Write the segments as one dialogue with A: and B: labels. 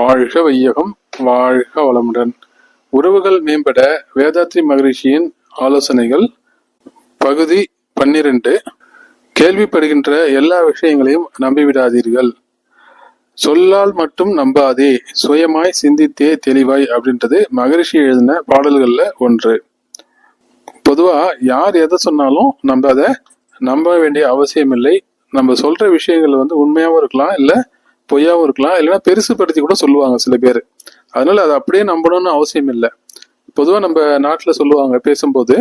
A: வாழ்க வையகம் வாழ்க வளமுடன். உறவுகள் மேம்பட வேதாத்ரி மகரிஷியின் ஆலோசனைகள் பகுதி பன்னிரண்டு. கேள்விப்படுகின்ற எல்லா விஷயங்களையும் நம்பிவிடாதீர்கள். சொல்லால் மட்டும் நம்பாதே சுயமாய் சிந்தித்தே தெளிவாய் அப்படின்றது மகரிஷி எழுதின பாடல்கள்ல ஒன்று. பொதுவா யார் எதை சொன்னாலும் நம்ப அதை நம்ப வேண்டிய அவசியம் இல்லை நம்ம சொல்ற விஷயங்கள் வந்து உண்மையாவும் இருக்கலாம் இல்லை பொய்யாவும் இருக்கலாம் இல்லைன்னா பெருசுப்படுத்தி கூட சொல்லுவாங்க சில பேர். அதனால அதை அப்படியே நம்பணும்னு அவசியம் இல்லை. பொதுவாக நம்ம நாட்டில் சொல்லுவாங்க பேசும்போது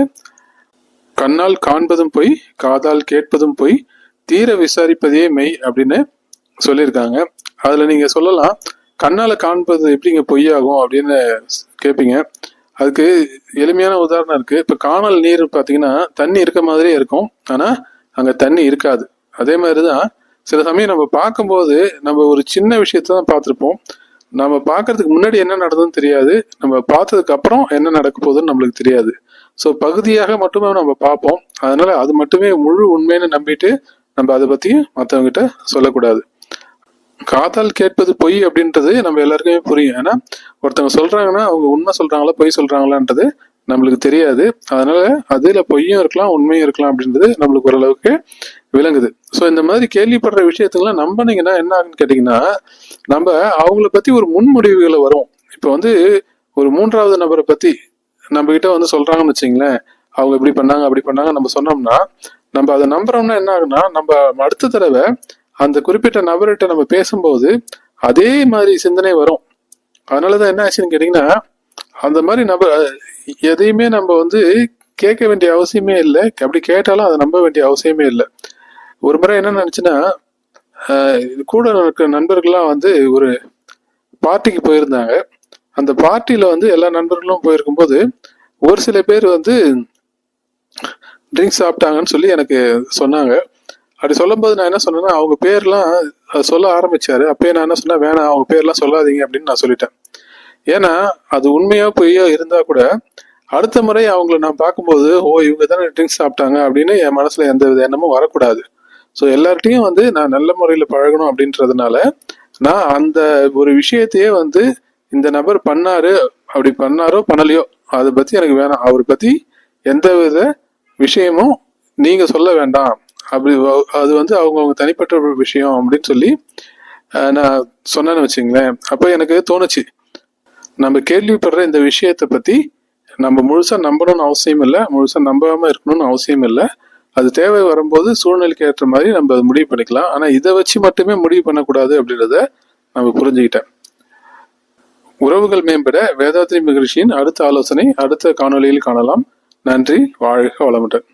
A: கண்ணால் காண்பதும் பொய் காதால் கேட்பதும் பொய் தீர விசாரிப்பதே மெய் அப்படின்னு சொல்லியிருக்காங்க. அதில் நீங்கள் சொல்லலாம் கண்ணால் காண்பது எப்படிங்க பொய்யாகும் அப்படின்னு கேட்பீங்க அதுக்கு எளிமையான உதாரணம் இருக்குது இப்போ காணல் நீர் பார்த்தீங்கன்னா தண்ணி இருக்க மாதிரியே இருக்கும். ஆனால் அங்கே தண்ணி இருக்காது. அதே மாதிரி தான் சில சமயம் நம்ம பார்க்கும்போது நம்ம ஒரு சின்ன விஷயத்த தான் பார்த்துருப்போம். நம்ம பார்க்கறதுக்கு முன்னாடி என்ன நடந்ததுன்னு தெரியாது. நம்ம பார்த்ததுக்கு அப்புறம் என்ன நடக்க போகுதுன்னு நம்மளுக்கு தெரியாது. ஸோ பகுதியாக மட்டுமே நம்ம பார்ப்போம். அதனால அது மட்டுமே முழு உண்மைன்னு நம்பிட்டு நம்ம அதை பத்தி மற்றவங்க கிட்ட சொல்லக்கூடாது. காதால் கேட்பது பொய் அப்படின்றது நம்ம எல்லாருக்குமே புரியும். ஏன்னா ஒருத்தவங்க சொல்றாங்கன்னா அவங்க உண்மை சொல்றாங்களா பொய் சொல்றாங்களான்றது நம்மளுக்கு தெரியாது. அதனால அதில் பொய்யும் இருக்கலாம் உண்மையும் இருக்கலாம் அப்படின்றது நம்மளுக்கு ஓரளவுக்கு விளங்குது. ஸோ இந்த மாதிரி கேள்விப்படுற விஷயத்துக்கெல்லாம் நம்பினீங்கன்னா என்ன ஆகுன்னு கேட்டிங்கன்னா நம்ம அவங்கள பற்றி ஒரு முன்முடிவுகளை வரும். இப்போ வந்து ஒரு மூன்றாவது நபரை பற்றி நம்ம வந்து சொல்கிறாங்கன்னு வச்சிங்களேன் அவங்க இப்படி பண்ணாங்க அப்படி பண்ணாங்க நம்ம சொன்னோம்னா நம்ம அதை நம்புறோம்னா என்ன ஆகுனா நம்ம அடுத்த தடவை அந்த குறிப்பிட்ட நபர்கிட்ட நம்ம பேசும்போது அதே மாதிரி சிந்தனை வரும். அதனாலதான் என்ன ஆச்சுன்னு கேட்டிங்கன்னா அந்த மாதிரி நம்ம எதையுமே நம்ம வந்து கேட்க வேண்டிய அவசியமே இல்லை. அப்படி கேட்டாலும் அதை நம்ப வேண்டிய அவசியமே இல்லை. ஒரு முறை என்ன நினைச்சுன்னா கூட இருக்கிற நண்பர்கள்லாம் வந்து ஒரு பார்ட்டிக்கு போயிருந்தாங்க. அந்த பார்ட்டியில் வந்து எல்லா நண்பர்களும் போயிருக்கும்போது ஒரு சில பேர் வந்து ட்ரிங்க்ஸ் சாப்பிட்டாங்கன்னு சொல்லி எனக்கு சொன்னாங்க. அப்படி சொல்லும்போது நான் என்ன சொன்னேன்னா அவங்க பேர்லாம் சொல்ல ஆரம்பிச்சாரு. அப்பயே நான் என்ன சொன்னேன் வேணாம் அவங்க பேர்லாம் சொல்லாதீங்க அப்படின்னு நான் சொல்லிட்டேன். ஏன்னா அது உண்மையா பொய்யா இருந்தா கூட அடுத்த முறை அவங்கள நான் பார்க்கும்போது ஓ இவங்க தானே ட்ரிங்க்ஸ் சாப்பிட்டாங்க அப்படின்னு என் மனசுல எந்த வித எண்ணமும் வரக்கூடாது. ஸோ எல்லார்ட்டையும் வந்து நான் நல்ல முறையில் பழகணும் அப்படின்றதுனால நான் அந்த ஒரு விஷயத்தையே வந்து இந்த நபர் பண்ணாரு அப்படி பண்ணாரோ பண்ணலையோ அதை பத்தி எனக்கு வேணாம். அவரை பத்தி எந்த வித விஷயமும் நீங்க சொல்ல வேண்டாம். அப்படி அது வந்து அவங்கவுங்க தனிப்பட்ட ஒரு விஷயம் அப்படின்னு சொல்லி நான் சொன்னேன்னு வச்சுங்களேன். அப்போ எனக்கு தோணுச்சு. நம்ம கேள்விப்படுற இந்த விஷயத்தை பத்தி நம்ம முழுசா நம்பணும்னு அவசியம் இல்லை முழுசா நம்பாம இருக்கணும்னு அவசியம் இல்லை. அது தேவை வரும்போது சூழ்நிலைக்கு ஏற்ற மாதிரி நம்ம அதை முடிவு பண்ணிக்கலாம். ஆனா இதை வச்சு மட்டுமே முடிவு பண்ணக்கூடாது அப்படின்றத நம்ம புரிஞ்சுக்கிட்டேன். உறவுகள் மேம்பட வேதாத்ரி மகிழ்ச்சியின் அடுத்த ஆலோசனை அடுத்த காணொலியில் காணலாம். நன்றி வாழ்க வளமுடன்.